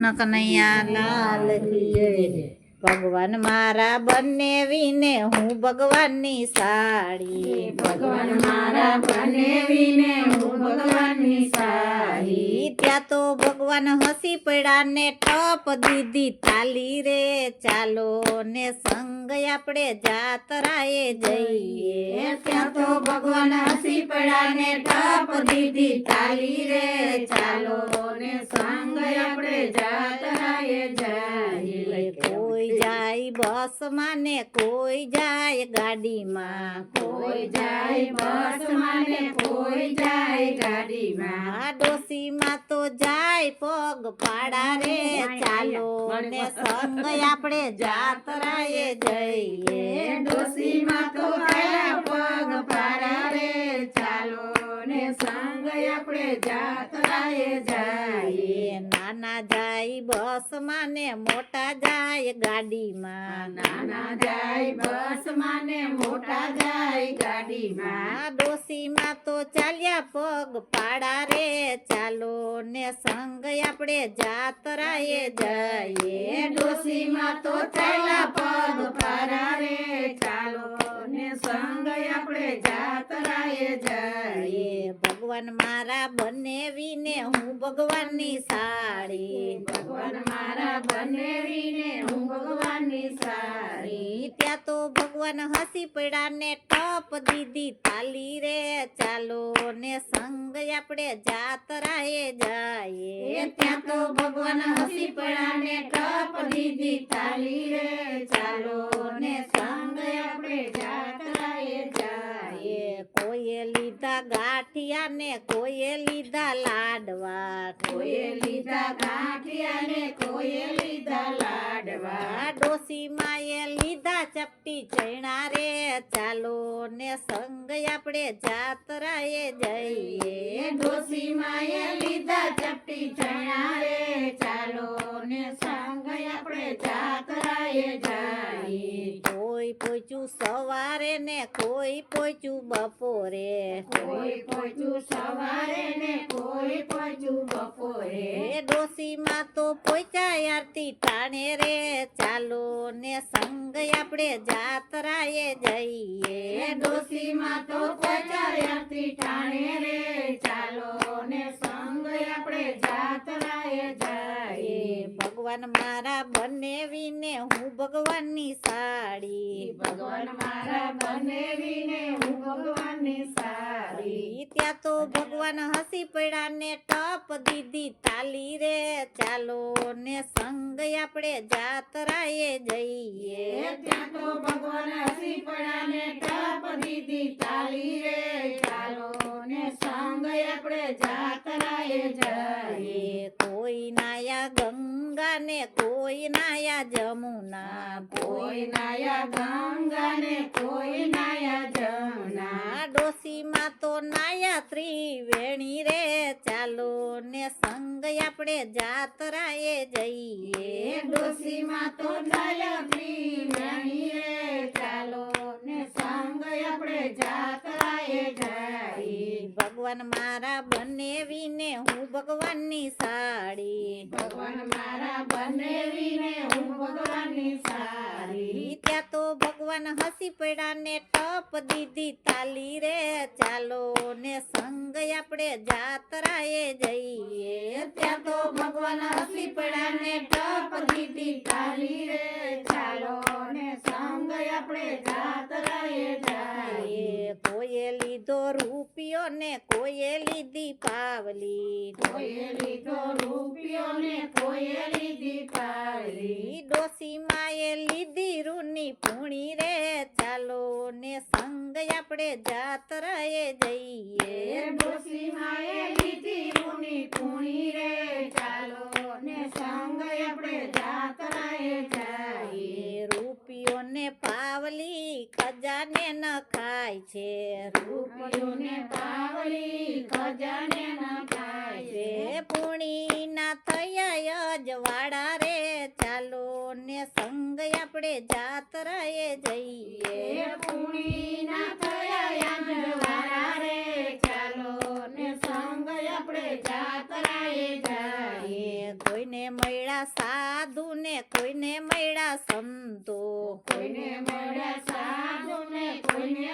કૃષ્ણ કનૈયા લાલ ભગવાન મારા બંને વિને હું ભગવાનની સાડી ભગવાન મારા બનેવીને હું ભગવાનની સાડી ત્યાં તો ભગવાન હસી પડ્યા ને ટપ દીધી તાલી રે. ચાલો ને સંગ આપણે જાતરાએ જઈએ. ત્યાં તો ભગવાન હસી પડ્યા ને ટપ દીધી તાલી રે. ચાલો ને સંગ આપણે જાતરાએ કોઈ જાય બસમાં ને કોઈ જાય ગાડીમાં. કોઈ જાય બસમાં ને કોઈ જાય ગાડીમાં. ડોસીમાં તો જાય પગ પાડા રે ચાલો ને સંગ આપણે જાતરાએ જઈએ. ડોસીમાં તો ગયા પગ પાડા રે ચાલો ને સંગ આપણે જાતરાએ જાય. નાના જાય બસમાં ને મોટા જાય ગાડીમાં. નાના જાય બસમાં ને મોટા જાય ગાડીમાં. ડોસીમાં તો ચાલ્યા પગ પાડા રે. ચાલો ને સંગ આપણે જાતરાએ જઈએ. ડોસીમાં તો ચાલ્યા પગ પારા રે ચાલો ને સંગ આપણે જાતરાએ જઈએ એ ભગવાન મારા બનેવીને હું ભગવાનની સાડી ભગવાન મારા બનેવીને હું ભગવાનની સાડી ત્યાં તો ભગવાન હસી પડ્યા ને ટપ દીધી તાલી રે ચાલો ને સંગ આપણે જાતરાએ એ જઈએ. ત્યાં તો ભગવાન હસી પડ્યા ને ટપ દીધી તાલી રે ચાલો ને સંગ આપણે જઈએ. એ કોઈએ લીધા ગાંઠિયા ને કોઈએ લીધા લાડવા. કોઈએ લીધા ગાંઠિયા ને કોઈએ લીધા લાડવા. ડોસી માએ લીધા ચપટી ચણા રે. ચાલો ને સંગ આપણે જાતરાએ જઈએ. ડોસી માએ લીધા ચપટી ચણા રે. ચાલો ને સંગ આપણે જાતરાએ જઈએ પોચું સવારે ને કોઈ પોચું બપોરે. કોઈ પહોંચ્યું સવારે ને કોઈ પહોંચ્યું બપોરે. એ ડોસીમાં તો પોચા આરતી ટાણે રે. ચાલો ને સંગ આપણે જાતરાએ જઈએ. ડોસીમાં તો પચાયાથી ટાણે રે ચાલો ને સંગ આપણે જાતરાએ એ જઈએ ભગવાન મારા બનેવીને હું ભગવાનની સાડી. ભગવાન મારા બનેવીને હું ભગવાનની સાડી. ત્યાં તો ભગવાન હસી પડ્યા ને ટપ દીધી તાલી રે. ચાલો ને સંગ આપણે જાતરાએ જઈએ. ત્યાં તો ભગવાન હસી પડ્યા ને ટપ દીધી તાલી રે. ચાલો ને સંગ આપણે જાતરાએ જઈએ. કોઈ નાયા ગંગા ને કોઈ નાયા જમુના, કોઈ નાયા ગંગા ને કોઈ નાયા જમુના. ડોસીમાં તો નાયા ત્રિવેણી રે, ચાલો ને સંગ આપણે જાતરાએ જઈએ. ડોસીમાં તો નાયા ત્રિવેણી રે ચાલો ને સંગ આપણે જાતરાએ જઈએ ભગવાન મારા બનેવીને વિને હું ભગવાનની સાડી. ભગવાન મારા બનેવીને હું ભગવાનની સાડી. ત્યાં તો ભગવાન હસી પડ્યા ને ટપ દીધી તાલી રે. ચાલો ને સંગ આપણે જાતરાએ જઈએ. ત્યાં તો ભગવાન હસી પડ્યા ને ટપ દીધી તાલી રે. ચાલો ને સંગ આપણે જાતરાએ જઈએ. એ કોઈએ લીધો રૂપિયો ને કોઈએ લીધી પાવલી. કોઈએ લીધો રૂપિયો ને કોઈએ લીધી પાળી ઈ ડોસીમાં એ લીધી રૂની પૂણી રે ચાલો ને સંગ આપણે જાતરાએ જઈએ. ડોસી માએ લીધી રૂની પૂણી રે ચાલો ને સંગ આપણે જાતરાએ જઈએ એ રૂપિયો ને પાવલી ખજાને ન ખાય છે. રૂપિયોને પાવળી ખજાને ના ખાય છે. પુણી ના થયા અજવાળા રે. ચાલો ને સંગ આપણે જાતરાએ જઈએ. પુણી ના થયા યાજવાળા રે. ચાલો ને સંગ આપણે જાતરાએ જઈએ. કોઈને મળ્યા સાધુ ને કોઈને મળ્યા સંતો. કોઈને મળ્યા સાધુ ને કોઈને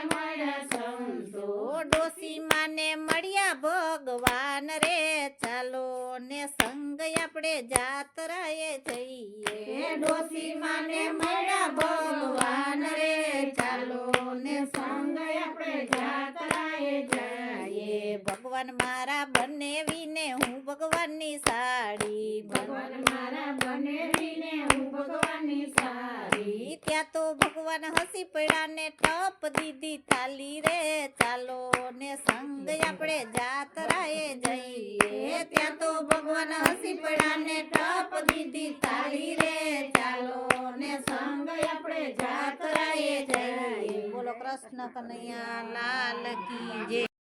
તો ડોસી માને મળ્યા ભગવાન રે. ચાલો ને સંગ આપણે જાતરાએ જઈએ. ડોસીમાને મળ્યા ભગવાન રે. ચાલો ને સંગ આપણે જાત્રાએ જઈએ એ ભગવાન મારા બને વિને હું ભગવાનની સાડી ભગવાન મારા બનેવીને હું ભગવાનની સાડી. ત્યાં તો ભગવાન હસી પડ્યા ને ટપ દીધી તાલી રે ચાલો ને સંગ આપણે જાતરાએ જઈએ. ત્યાં તો ભગવાન હસી પડ્યા ને ટપ દીધી થાલી રે ચાલો ને સંગ આપણે જાતરાએ જઈએ. બોલો કૃષ્ણ કનૈયા લાલ કી જય.